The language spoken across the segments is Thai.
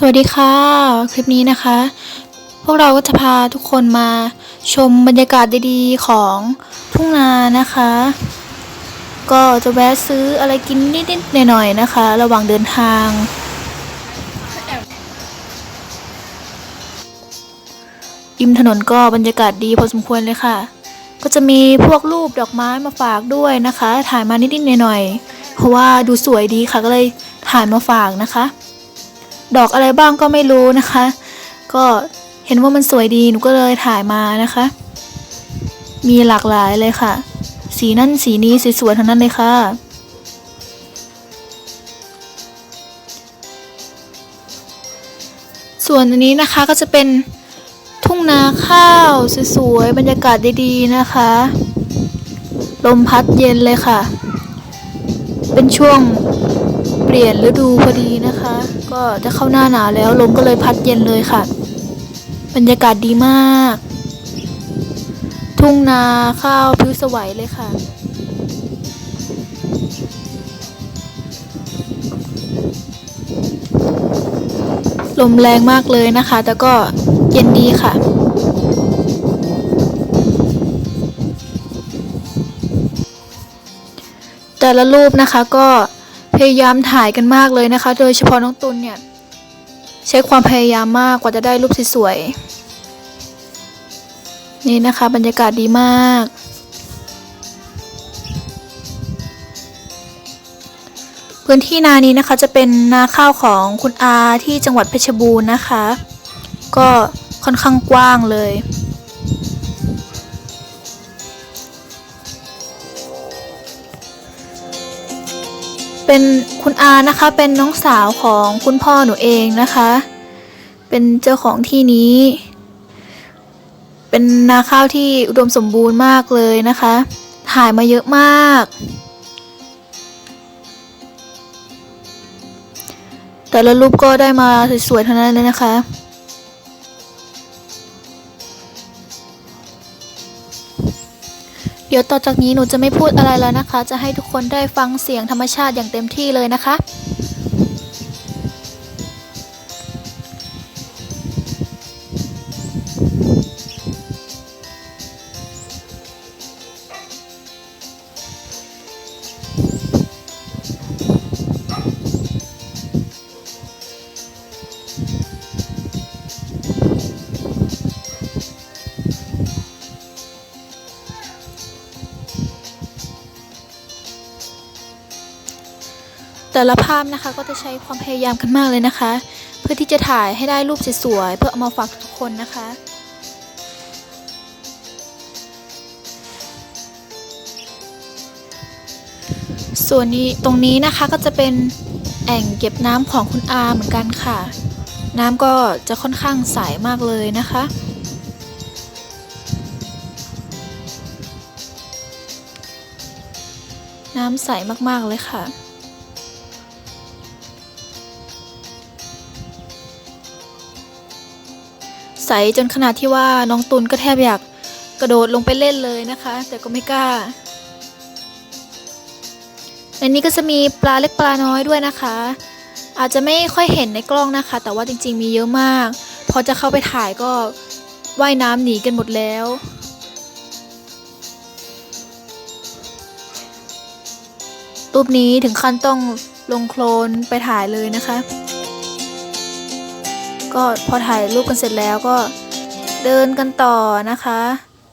สวัสดีค่ะ คลิปนี้นะคะ พวกเราก็จะพาทุกคนมาชมบรรยากาศดีๆของทุ่งนานะคะ ก็จะแวะซื้ออะไรกินนิดๆหน่อยๆนะคะ ระหว่างเดินทาง ริมถนนก็บรรยากาศดีพอสมควรเลยค่ะ ก็จะมีพวกรูปดอกไม้มาฝากด้วยนะคะ ถ่ายมานิดๆหน่อยๆเพราะว่าดูสวยดีค่ะก็เลยถ่ายมาฝากนะคะ ดอกอะไรบ้างก็ไม่รู้นะคะ ก็เห็นว่ามันสวยดีหนูก็เลยถ่ายมานะคะ มีหลากหลายเลยค่ะ สีนั่นสีนี้สวยๆทั้งนั้นเลยค่ะ ส่วนอันนี้นะคะก็จะเป็นทุ่งนาข้าวสวยๆบรรยากาศดีๆนะคะ ลมพัดเย็นเลยค่ะ เป็นช่วง เปลี่ยนฤดูพอดีนะคะ ก็จะเข้าหน้าหนาวแล้วลมก็เลยพัดเย็นเลยค่ะ บรรยากาศดีมาก ทุ่งนาข้าวพิวสวัยเลยค่ะ ลมแรงมากเลยนะคะ แต่ก็เย็นดีค่ะแต่ละรูปนะคะก็ พยายามถ่ายกันมากเลยนะคะ โดยเฉพาะน้องตุลเนี่ย ใช้ความพยายามมากกว่าจะได้รูปสวยๆนี่นะคะ บรรยากาศดีมาก พื้นที่นานี้นะคะจะเป็นนาข้าวของคุณอาที่จังหวัดเพชรบูรณ์นะคะ ก็ค่อนข้างกว้างเลย เป็นคุณอานะคะ เป็นน้องสาวของคุณพ่อหนูเองนะคะ เป็นเจ้าของที่นี้ เป็นนาข้าวที่อุดมสมบูรณ์มากเลยนะคะถ่ายมาเยอะมาก แต่ละรูปก็ได้มาสวยๆเทั้งนั้นเลยนะคะ เดี๋ยวต่อจากนี้หนูจะไม่พูดอะไรแล้วนะคะ จะให้ทุกคนได้ฟังเสียงธรรมชาติอย่างเต็มที่เลยนะคะ แต่ละภาพนะคะก็จะใช้ความพยายามกันมากเลยนะคะ เพื่อที่จะถ่ายให้ได้รูปสวยๆเพื่อเอามาฝากทุกคนนะคะส่วนนี้ตรงนี้นะคะก็จะเป็นแอ่งเก็บน้ำของคุณอาเหมือนกันค่ะ น้ำก็จะค่อนข้างใสมากเลยนะคะ น้ำใสมากๆเลยค่ะ ใสจนขนาดที่ว่าน้องตุลก็แทบอยากกระโดดลงไปเล่นเลยนะคะ แต่ก็ไม่กล้า ในนี้ก็จะมีปลาเล็กปลาน้อยด้วยนะคะ อาจจะไม่ค่อยเห็นในกล้องนะคะ แต่ว่าจริง ๆ มีเยอะมาก พอจะเข้าไปถ่ายก็ว่ายน้ำหนีกันหมดแล้วรูปนี้ถึงขั้นต้องลงโคลนไปถ่ายเลยนะคะ ก็พอถ่ายรูปกันเสร็จแล้วก็เดินกันต่อนะคะ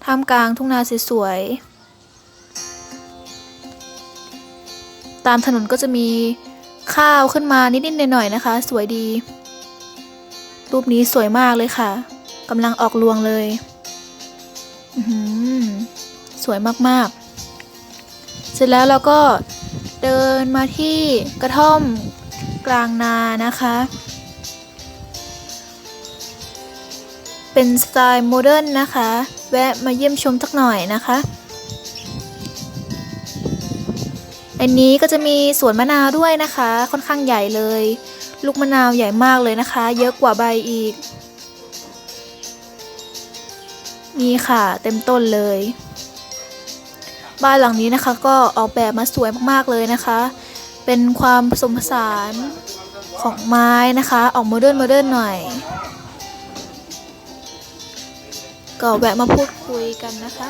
ท่ามกลางทุ่งนาสวยๆตามถนนก็จะมีข้าวขึ้นมานิดๆหน่อยๆนะคะ สวยดี รูปนี้สวยมากเลยค่ะกำลังออกรวงเลยสวยมากๆ เสร็จแล้วเราก็เดินมาที่กระท่อมกลางนานะคะ เป็นสไตล์โมเดิร์นนะคะ แวะมาเยี่ยมชมสักหน่อยนะคะ อันนี้ก็จะมีสวนมะนาวด้วยนะคะ ค่อนข้างใหญ่เลย ลูกมะนาวใหญ่มากเลยนะคะ เยอะกว่าใบอีก นี่ค่ะเต็มต้นเลย บ้านหลังนี้นะคะก็ออกแบบมาสวยมากๆเลยนะคะ เป็นความผสมผสานของไม้นะคะ ออกโมเดิร์นโมเดิร์นหน่อย ก็แวะมาพูดคุยกันนะคะ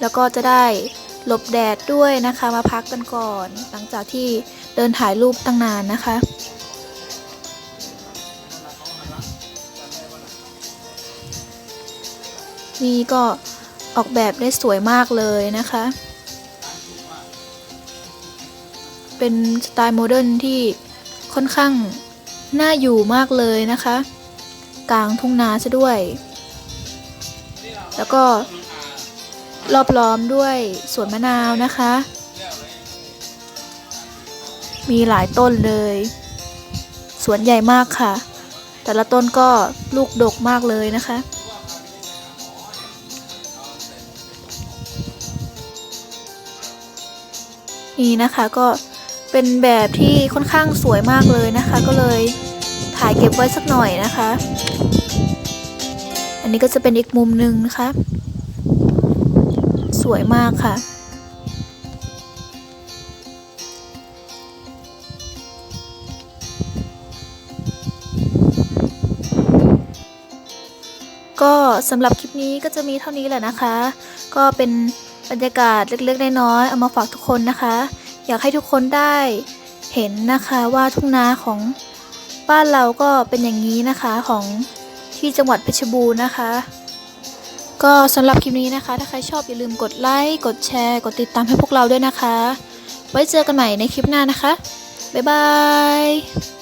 แล้วก็จะได้หลบแดดด้วยนะคะมาพักกันก่อน หลังจากที่เดินถ่ายรูปตั้งนานนะคะ นี่ก็ออกแบบได้สวยมากเลยนะคะ เป็นสไตล์โมเดิร์นที่ค่อนข้าง น่าอยู่มากเลยนะคะ กลางทุ่งนาซะด้วย แล้วก็รอบล้อมด้วยสวนมะนาวนะคะ มีหลายต้นเลย สวนใหญ่มากค่ะ แต่ละต้นก็ลูกดกมากเลยนะคะนี่นะคะก็ เป็นแบบที่ค่อนข้างสวยมากเลยนะคะ ก็เลยถ่ายเก็บไว้สักหน่อยนะคะ อันนี้ก็จะเป็นอีกมุมหนึ่งนะคะ สวยมากค่ะก็สำหรับคลิปนี้ก็จะมีเท่านี้แหละนะคะ ก็เป็นบรรยากาศเล็กๆน้อยๆเอามาฝากทุกคนนะคะ อยากให้ทุกคนได้เห็นนะคะว่าทุ่งนาของบ้านเราก็เป็นอย่างนี้นะคะของที่จังหวัดเพชรบูรณ์นะคะ ก็สำหรับคลิปนี้นะคะ ถ้าใครชอบอย่าลืมกดไลค์กดแชร์ กดติดตามให้พวกเราด้วยนะคะ ไว้เจอกันใหม่ในคลิปหน้านะคะ บ๊ายบาย